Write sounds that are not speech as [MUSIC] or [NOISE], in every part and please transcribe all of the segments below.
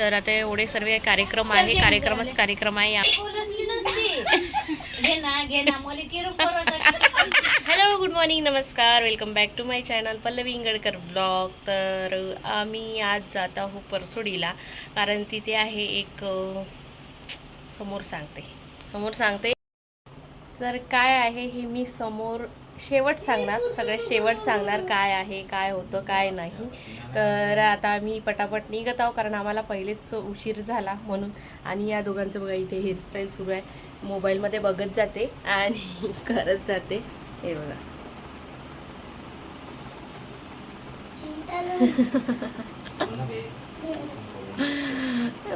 तर आता एवढे सर्व कार्यक्रम आहे कार्यक्रमच कार्यक्रम आहे. हॅलो गुड मॉर्निंग नमस्कार. Welcome back to my channel Pallavi Ingadkar blog तर आम्ही आज जात आहोत परसोडीला. कारण तिथे आहे एक समोर सांगते. समोर सांगते. तर काय आहे हे मी समोर शेवट सांगणार सगळे शेवट सांगणार काय आहे काय होतं काय नाही. तर आता आम्ही पटापट निघत आहोत कारण आम्हाला पहिलेच उशीर झाला म्हणून. आणि या दोघांचं बघा इथे हेअरस्टाईल सुरू आहे. मोबाईलमध्ये बघत जाते आणि [LAUGHS] करत जाते. हे बघा.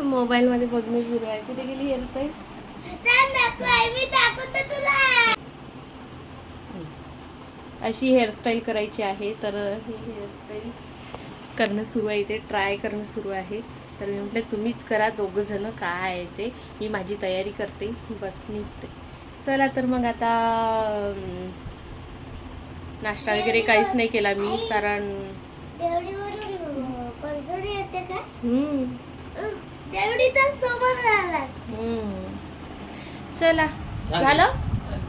मोबाईलमध्ये बघणं सुरू आहे. कुठे गेली हेअरस्टाईल अशी हेअरस्टाईल करायची आहे. तर ही हेअरस्टाईल करणं सुरू आहे. इथे ट्राय करणं सुरू आहे. तर मी म्हटलं तुम्हीच करा. दोघं जण काय आहे ते. मी माझी तयारी करते. बस निघते चला तर मग आता नाश्ता वगैरे काहीच नाही केला मी कारण. चला. झालं?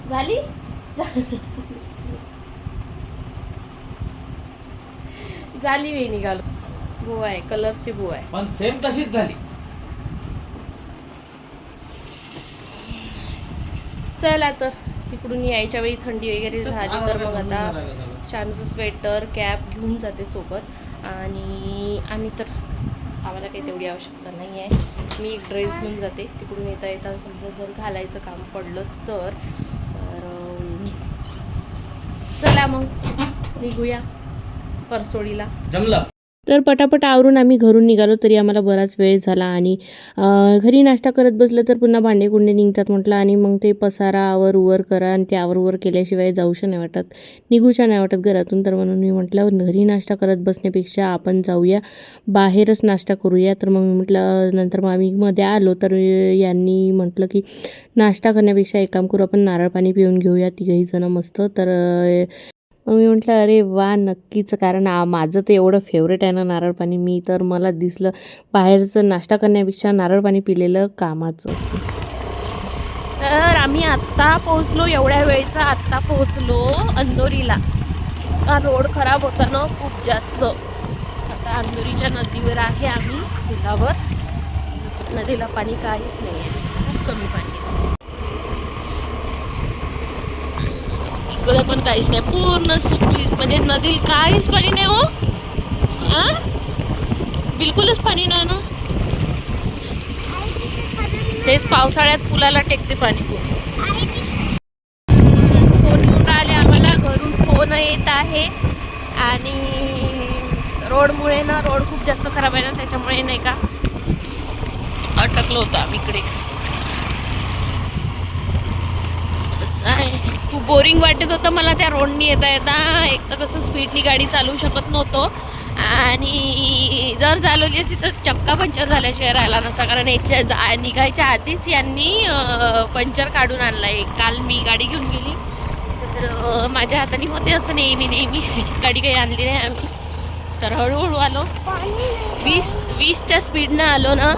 झाली? झाली वे निघालो. बुवा आहे कलरची बुवा आहे. पण सेम तशीच झाली. चला तर तिकडून यायच्या वेळी थंडी वगैरे झाली तर मग आता शानूचं स्वेटर कॅप घेऊन जाते सोबत. आणि आम्ही तर आम्हाला काही तेवढी आवश्यकता नाही आहे. मी एक ड्रेस घेऊन जाते. तिकडून येता येता समजा जर घालायचं काम पडलं तर चला मग निघूया. परसोडीला. जमलं. तर पटापट आवरून आम्ही घरून निघालो तरी आम्हाला बराच वेळ झाला आणि घरी नाश्ता करत बसलं तर पुन्हा भांडे कुंडे निघतात म्हटलं आणि मग ते पसारा आवर उवर करा आणि ते आवर उवर केल्याशिवाय जाऊशा नाही वाटत. निघूशा नाही वाटत घरातून तर म्हणून मी म्हटलं घरी नाश्ता करत बसण्यापेक्षा आपण जाऊया बाहेरच नाश्ता करूया. तर मग मी म्हटलं नंतर मग आम्ही मध्ये आलो तर यांनी म्हटलं की नाश्ता करण्यापेक्षा एक काम करू आपण नारळ पाणी पिऊन घेऊया तिघही जण मस्त. तर मग मी म्हटलं अरे वा नक्कीच. कारण आ- माझं तर एवढं फेवरेट आहे ना नारळ पाणी. मी तर मला दिसलं बाहेरचं नाश्ता करण्यापेक्षा नारळ पाणी पिलेलं कामाचं असतं. तर आम्ही आत्ता पोहोचलो एवढ्या वेळचा आत्ता पोहोचलो अंदोरीला का रोड खराब होता ना खूप जास्त. आता अंदोरीच्या नदीवर आहे आम्ही पुलावर नदीला पाणी काहीच नाही आहे खूप कमी पाणी. इकडे पण काहीच नाही. पूर्ण सुकी म्हणजे नदीला काहीच पाणी नाही हो. आ? बिलकुलच पाणी नाही ना. तेच पावसाळ्यात पुलाला टेकते पाणी. फोन कुठं आले आम्हाला? घरून फोन येत आहे. आणि रोडमुळे ना रोड खूप जास्त खराब आहे ना त्याच्यामुळे नाही का? अटकलो होतो आम्ही इकडे असं आहे. खूप बोरिंग वाटत होतं. मला त्या रोडनी येता येता. एक तर कसं स्पीडनी गाडी चालवू शकत नव्हतो. आणि जर चालवली असती तर चक्का पंक्चर झाल्याशिवाय राहिला नसता. कारण याच्या जा- निघायच्या आधीच यांनी पंक्चर काढून आणला. आहे काल मी गाडी घेऊन गेली. तर माझ्या हाताने होते असं नेहमी नेहमी. गाडी काही आणली नाही आम्ही. तर हळूहळू आलो. वीस वीसच्या स्पीडनं आलो ना.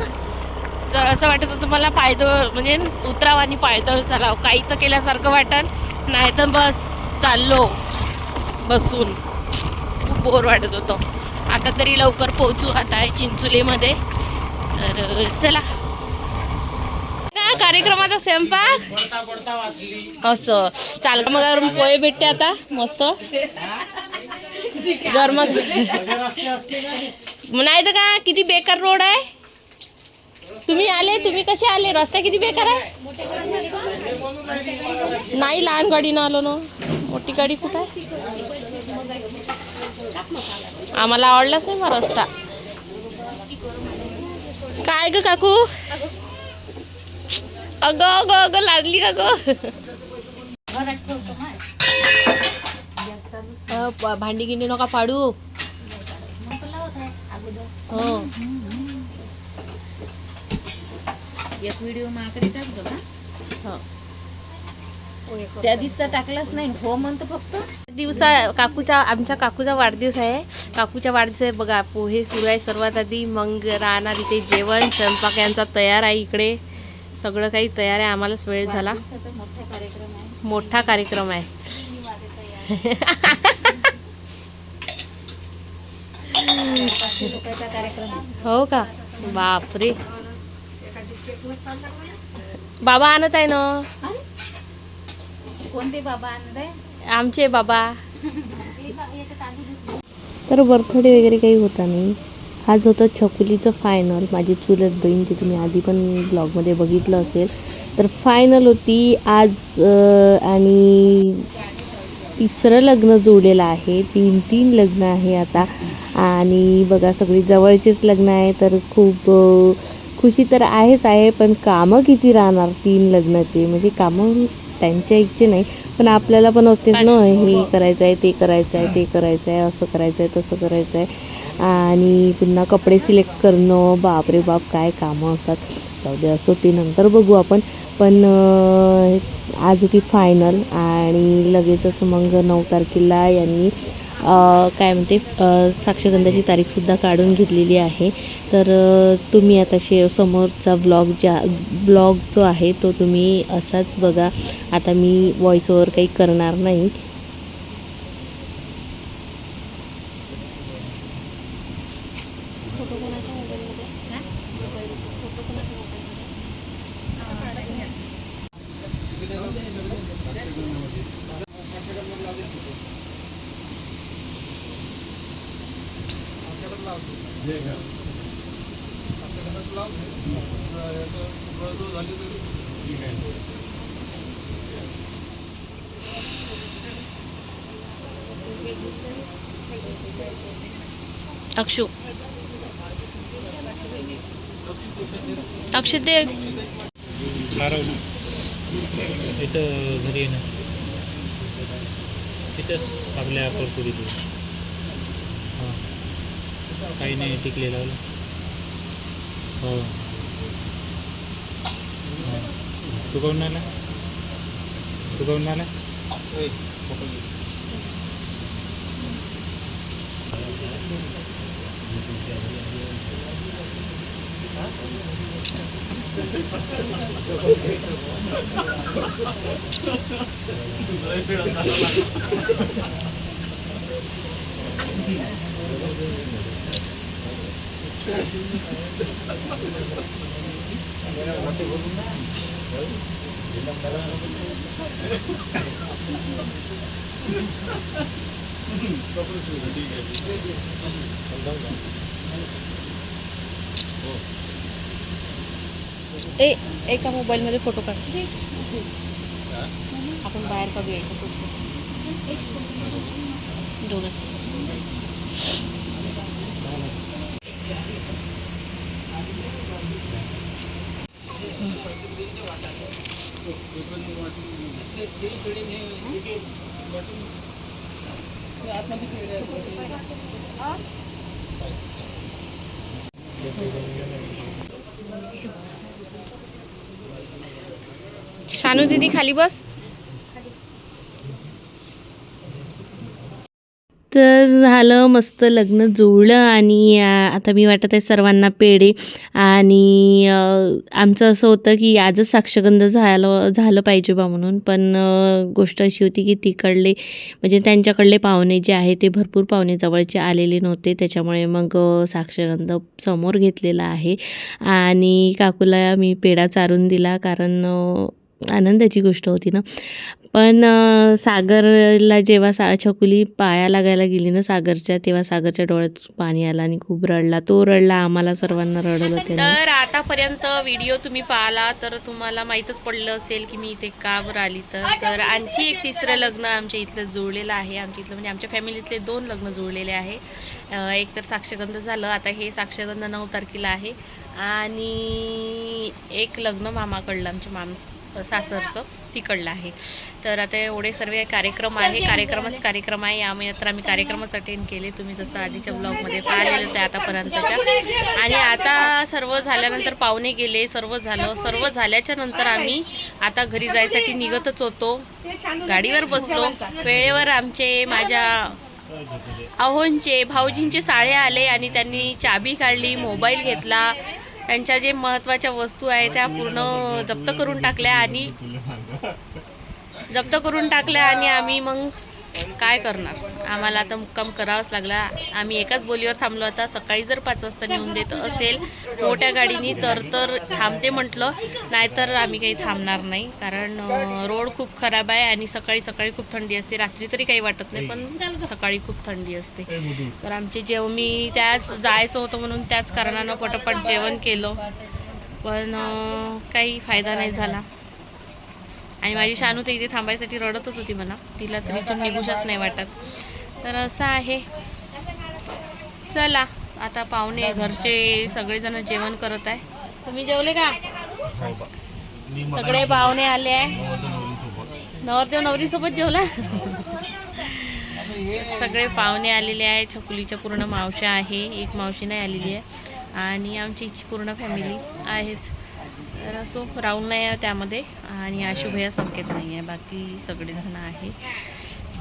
तर असं वाटत होतं मला पायदळ म्हणजे उतराव आणि पायदळ चालाव. काही तर केल्यासारखं वाटल नाही तर बस चाललो बसून. खूप बोर वाटत होतं. आता तरी लवकर पोहोचू आता आहे चिंचोलीमध्ये. तर चला. का कार्यक्रमाचा स्वयंपाक? असं. चाल मग गरम पोहे भेटते आता मस्त. गरम [LAUGHS] नाही तर का किती बेकार रोड आहे? तुम्ही आले? तुम्ही कसे आले? रस्ता किती बेकार आहे? नाही लहान गाडीनं आलो ना. मोठी गाडी कुठं आहे? आम्हाला आवडलाच नाही मग रस्ता. काय ग काकू? अगं अगं अगं लागली का ग? भांडी गिंडी नका पाडू हो. एक व्हिडिओ माकडे टाकतो का? हो. त्या दिवसा टाकलाच नाही हो म्हणतो फक्त. वाढदिवसा काकूचा आमच्या काकूचा वाढदिवस आहे. काकूच्या वाढदिवस आहे बघा पोहे सुरू आहे सर्वात आधी. मग राहणार इथे जेवण स्वयंपाक यांचा तयार आहे इकडे. सगळं काही तयार आहे आम्हालाच वेळ झाला. मोठा कार्यक्रम आहे. मोठा कार्यक्रम आहे. पाचशे रुपयाचा कार्यक्रम आहे. हो का? बापरे. बाबा आणत आहे ना. कोणते बाबा आणत आहे? आमचे बाबा. तर बर्थडे वगैरे काही होता नाही. आज होतं छकुलीचं फायनल माझी चुलत बहीण जे तुम्ही आधी पण ब्लॉगमध्ये बघितलं असेल. तर फायनल होती आज आणि तिसरं लग्न जोडलेलं आहे. तीन तीन लग्न आहे आता. आणि बघा सगळी जवळचेच लग्न आहे. तर खूप खुशी तर आहेच आहे पण कामं किती राहणार तीन लग्नाचे? म्हणजे कामं त्यांच्या इच्छे नाही पण आपल्याला पण असतेच ना हे करायचं आहे ते करायचं आहे ते करायचं आहे असं करायचं आहे तसं करायचं आहे आणि पुन्हा कपडे सिलेक्ट करणं बापरे बाप काय कामं असतात. जाऊ दे असं ते नंतर बघू आपण. पण आज होती फायनल आणि लगेचच मग नऊ तारखेला यांनी काय म्हणते साक्षगंधाची तारीखसुद्धा काढून घेतलेली आहे. तर तुम्ही आता शे समोरचा ब्लॉग ज्या ब्लॉग जो आहे तो तुम्ही असाच बघा. आता मी व्हॉइस ओवर काही करणार नाही. अक्षू. अक्षय दे. हरव इथं घरी आहे ना. तिथंच आपल्या कोरकुडीत हां काही नाही टिकले लावलं हो. हां. तू काऊन आला? तू काऊन आला? [LAUGHS] [LAUGHS] ए एका मोबाईलमध्ये फोटो काढ आपण बाहेर काढूया इथं फोटो दोघंच शानू दीदी खाली बस तर झालं मस्त लग्न जुळलं आणि आता मी वाटत आहे सर्वांना पेढे आणि आमचं असं होतं की आजच साक्षगंध झालं झालं पाहिजे बा म्हणून. पण गोष्ट अशी होती की तिकडले म्हणजे त्यांच्याकडले पाहुणे जे आहे ते भरपूर पाहुणे जवळचे आलेले नव्हते. त्याच्यामुळे मग साक्षगंध समोर घेतलेला आहे. आणि काकूला मी पेढा चारून दिला कारण आनंदाची गोष्ट होती ना. पण सागरला जेव्हा सा छकुली पाया लागायला गेली ना सागरच्या तेव्हा सागरच्या डोळ्यात पाणी आलं आणि खूप रडला. तो रडला आम्हाला सर्वांना रडलं त्याने. तर आतापर्यंत व्हिडिओ तुम्ही पाहिला तर तुम्हाला माहीतच पडलं असेल की मी इथे का बरं आली तर. तर आणखी एक तिसरं लग्न आमच्या इथलं जुळलेलं आहे. आमच्या इथलं म्हणजे आमच्या फॅमिलीतले दोन लग्न जुळलेले आहे. एक तर साक्षगंध झालं. आता हे साक्षगंध नऊ तारखेला आहे. आणि एक लग्न मामाकडलं आमच्या माम सासरचं तिकडला आहे. तर आता एवढे सर्व कार्यक्रम आहे. कार्यक्रमच कार्यक्रम आहे. या महिन्यात तर आम्ही कार्यक्रमच अटेंड केले. तुम्ही जसं आधीच्या ब्लॉगमध्ये पाहिलेलंच आहे आतापर्यंतच्या. आणि आता सर्व झाल्यानंतर पाहुणे गेले. सर्व झालं. सर्व झाल्याच्यानंतर आम्ही आता घरी जायसाठी निघतच होतो. गाडीवर बसलो. वेळेवर आमचे माझ्या अहोंचे भाऊजींचे साळे आले आणि त्यांनी चाबी काढली मोबाईल घेतला. त्यांच्या जे महत्त्वाच्या वस्तू आहे त्या पूर्ण जप्त करून टाकल्या आणि जप्त करून टाकल्या आणि आम्ही मग काय करणार? आम्हाला आता मुक्काम करावाच लागला. आम्ही एकाच बोलीवर थांबलो. आता सकाळी जर पाच वाजता नेऊन देत असेल मोठ्या गाडीनी तर तर थांबते म्हटलं. नाहीतर आम्ही काही थांबणार नाही. कारण रोड खूप खराब आहे आणि सकाळी सकाळी खूप थंडी असते. रात्री तरी काही वाटत नाही पण सकाळी खूप थंडी असते. तर आमचे जेव्हा मी त्याच जायचं होतं म्हणून त्याच कारणानं पटापट जेवण केलं. पण काही फायदा नाही झाला. आणि माझी शानू तर इथे थांबायसाठी रडतच होती मला. तिला तर इथून निघूशच नाही वाटत. तर असं आहे. चला आता पाहुणे घरचे सगळेजण जेवण करत आहे. तुम्ही जेवले का? सगळे पाहुणे आले आहे. नवरदेव नवरीसोबत जेवला? [LAUGHS] सगळे पाहुणे आलेले आहे. छकुलीच्या पूर्ण मावशा आहे. एक मावशी नाही आलेली आहे. आणि आमची हिची पूर्ण फॅमिली आहेच. तर असो राहुल नाही आहे त्यामध्ये. आणि आशुभया संकेत नाही आहे. बाकी सगळेजण आहे.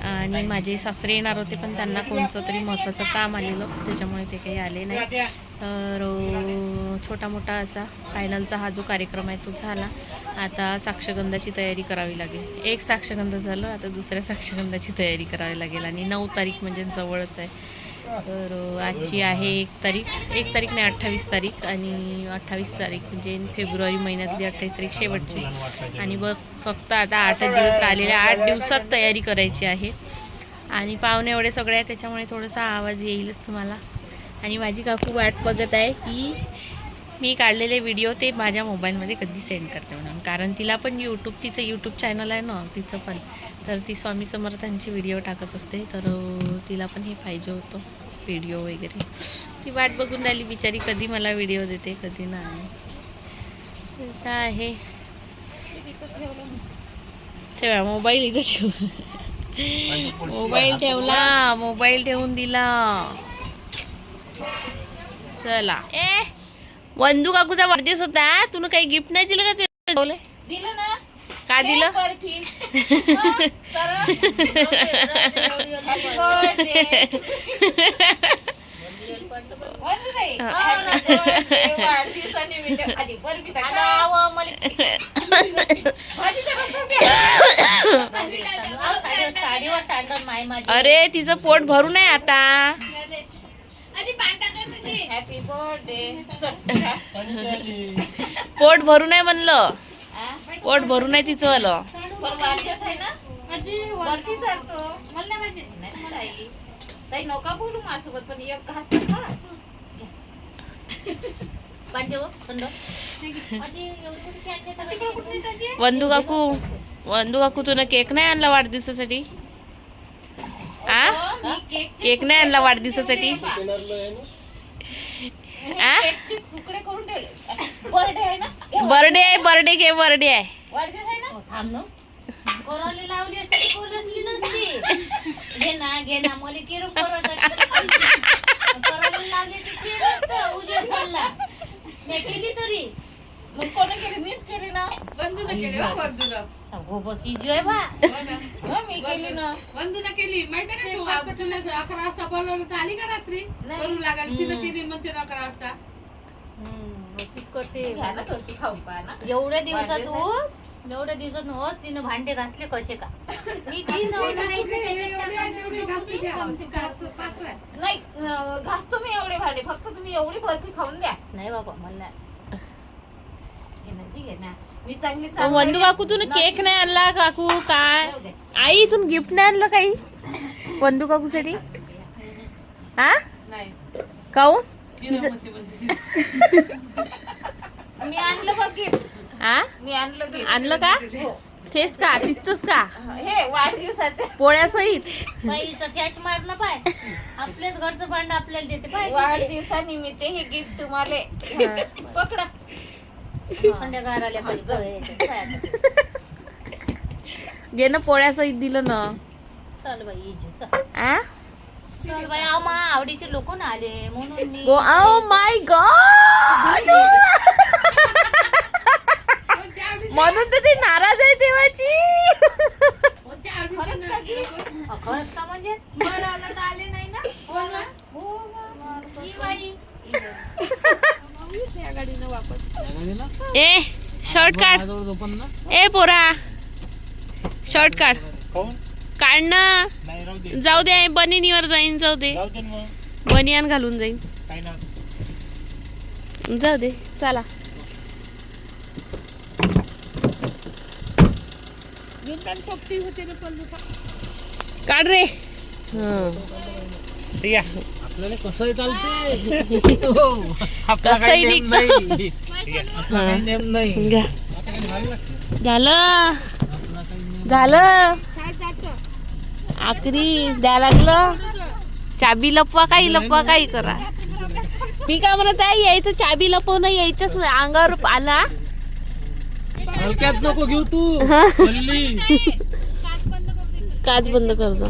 आणि माझे सासरे येणार होते पण त्यांना कोणतं तरी महत्त्वाचं काम आलेलं. त्याच्यामुळे ते काही आले नाही. तर छोटा मोठा असा फायनलचा हा जो कार्यक्रम आहे तो झाला. आता साक्षगंधाची तयारी करावी लागेल. एक साक्षगंध झालं आता दुसऱ्या साक्षगंधाची तयारी करावी लागेल. आणि नऊ तारीख म्हणजे जवळच आहे. तर आजची आहे एक तारीख एक तारीख नाही अठ्ठावीस तारीख आणि अठ्ठावीस तारीख म्हणजे फेब्रुवारी महिन्यातली अठ्ठावीस तारीख शेवटची. आणि बघ फक्त आता आठ दिवस आलेल्या आठ दिवसात तयारी करायची आहे. आणि पाहुणे एवढे सगळे आहे त्याच्यामुळे थोडासा आवाज येईलच तुम्हाला. आणि माझी काकू वाट बघत आहे की मी काढलेले व्हिडिओ ते माझ्या मोबाईलमध्ये कधी सेंड करते म्हणून. कारण तिला पण यूट्यूब तिचं यूट्यूब चॅनल आहे ना तिचं पण. तर ती स्वामी समर्थांची व्हिडिओ टाकत असते. तर तिला पण हे पाहिजे होतं व्हिडिओ वगैरे. ती वाट बघून राहिली बिचारी कधी मला व्हिडिओ देते कधी नाही. असं आहे. ठेवा मोबाईल इथं ठेव. मोबाईल ठेवला मोबाईल ठेवून दिला. चला. ए! वंदू काकूचा वाढदिवस होता. तुला काही गिफ्ट नाही दिलं का ते बोले दिलं ना. का दिलं? हं, [LAUGHS] [LAUGHS] अरे तिचं पोट भरून आहे आता. हॅपी बर्थडे [LAUGHS] पोट भरून आहे म्हणलं? पोट भरून आहे तिचं आलं. नाही नाही ताई नका बोलू माझ्यासोबत पण एक घास तर खा. पांडे हो वंदू काकू वंदू काकू तुला केक नाही आणला वाढदिवसासाठी? आ? मी केक नाही आणला वाढदिवसासाठी? तुकडे करून ठेवले. बर्थडे आहे ना? बर्थडे आहे बर्थडे घे बर्थडे आहे. ना? थांब ना. कोराली लावली तरी कोरसली नसती. घे ना घे ना मला किरू कोराली. लावली ती केलं उजेड पडला मी केली तरी. मग कोण केली? मिस केली ना. हो बस इजी आहे बा. हो, मी केली ना. वंदना केली. माहिती आहे का तू आ- तुला अकरा वाजता बोलवलं तर आली का रात्री? नाही. करू लागाल. तिनं तिने म्हणते ना अकरा वाजता. हम्म, अशीच करते. घ्या ना थोडीशी खाऊन पहा ना. एवढ्या दिवसातून एवढ्या दिवसात हो तिनं भांडे घासले कसे का? मी ती नवरा नाही हे एवढे आहे तेवढे घासते घ्या. पाच पाच आहे. नाही अं, घासतो मी एवढे भांडे. फक्त तुम्ही एवढी बर्फी खाऊन द्या. नाही बाबा मला नाही. ना. मी चांगली वंदू काकू तुला केक नाही आणला काकू? काय? आई इथून गिफ्ट नाही आणलं काही? वंदू काकूसाठी? हा? नाही. काऊ बस. मी आणलं बघ गिफ्ट हा? मी आणलं गिफ्ट आणलं का? तेच का? तिथंच का? हे वाढदिवसाचे. पोळ्यासहित बाईचं कॅश मारणं पाय. आपल्याच घरचं भांड आपल्याला देते पाय. वाढदिवसानिमित्त हे गिफ्ट तुम्हाला. पकडा. थंडगार आल्या घे ना पोळ्यासहित दिलं ना. चल बाई आ? चल बाई अहो, मा आवडीचे लोक ना आले म्हणून मी ओ माय गॉड म्हणून तर ती नाराज आहे खरंच का खरंच का म्हणजे? बोलावलं तर आले नाही ना? हो ना? हो ना. ई बाई ई बाई. या गाडीनं वापस ए शर्ट काढ ए पोरा. शर्ट काढ. काढ ना. जाऊ दे बनिनीवर जाईन जाऊ दे. बनियान घालून जाईन. जाऊ दे चला. काढ रे. हं. आपल्याला कसंही चालते [LAUGHS] हो. आपला कसंही काही नेम निघतं. नाही. आपला काही नेम नाही. घ्या. झालं. झालं. आखरी द्या लागलं. चाबी लपवा काही लपवा काही करा. मी काय म्हणत आहे यायचं चाबी लपवणं यायचंच नाही. अंगावर आला. हलक्यात नको घेऊ तू. हल्ली काच बंद करजो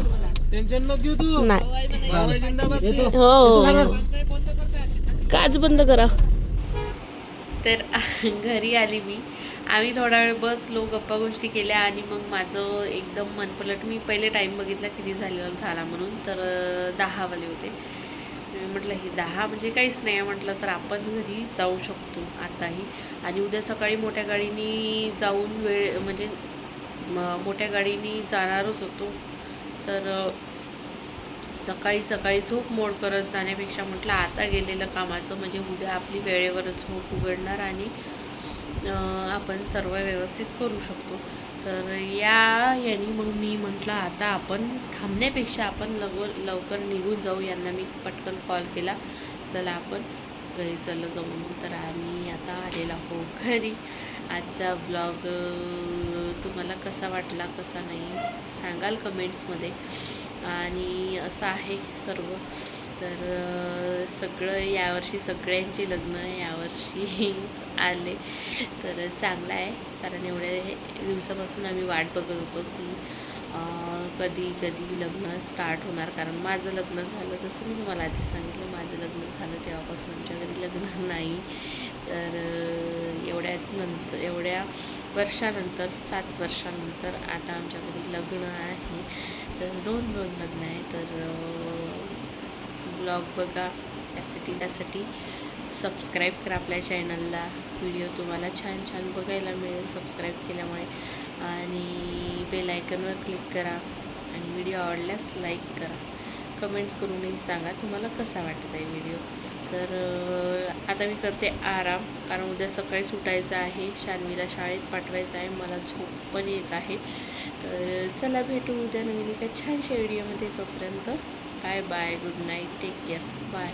टेन्शन घेऊ तू. नाही. हो. काच बंद करा. तर [LAUGHS] घरी आली मी. आम्ही थोडा वेळ बसलो गप्पा गोष्टी केल्या आणि मग माझं एकदम मन पलट मी पहिले टाईम बघितला किती झालेला झाला म्हणून तर दहा वाले होते. मी म्हटलं हे दहा म्हणजे काहीच नाही. म्हटलं तर आपण घरी जाऊ शकतो आताही. आणि उद्या सकाळी मोठ्या गाडीने जाऊन वेळ म्हणजे मोठ्या गाडीने जाणारच होतो. तर सकाळी सकाळी झोप मोड करत जाण्यापेक्षा म्हटलं आता गेलेलं कामाचं म्हणजे उद्या आपली वेळेवर झोप उघडणार आणि आपण सर्व व्यवस्थित करू शकतो. तर या यांनी मग मी म्हटलं आता आपण थांबण्यापेक्षा आपण लव लवकर निघून जाऊ. यांना मी पटकन कॉल केला. चला आपण घरी चला जाऊ. तर आम्ही आता आलेला हो घरी. आजचा ब्लॉग तुम्हाला कसा वाटला कसा नाही सांगाल कमेंट्समध्ये. आणि असं आहे सर्व. तर सगळं यावर्षी सगळ्यांची लग्न यावर्षीच [LAUGHS] आले. तर चांगलं आहे. कारण एवढ्या दिवसापासून आम्ही वाट बघत होतो की कधी कधी लग्न स्टार्ट होणार. कारण माझं लग्न झालं तसं मी तुम्हाला आधी सांगितलं. माझं लग्न झालं तेव्हापासून आमच्या घरी लग्न [LAUGHS] नाही. तर एवढ्या एवढ्यात नंतर एवढ्या वर्षानंतर सात वर्षानंतर आता आमच्या घरी लग्न आहे. तर दोन दोन लग्न आहे. तर ब्लॉग बघा. त्यासाठी त्यासाठी सबस्क्राईब करा आपल्या चॅनलला. व्हिडिओ तुम्हाला छान छान बघायला मिळेल सबस्क्राईब केल्यामुळे. आणि बेल आयकनवर क्लिक करा. आणि व्हिडिओ आवडल्यास लाईक करा. कमेंट्स करूनही सांगा तुम्हाला कसा वाटत आहे व्हिडिओ. तर आता मी करते आराम. कारण उद्या सकाळीच उठायचं आहे. शानवीला शाळेत पाठवायचं आहे. मला झोप पण येत आहे. तर चला भेटू उद्या. नवीन एका छानशा व्हिडिओमध्ये तोपर्यंत bye bye good night take care bye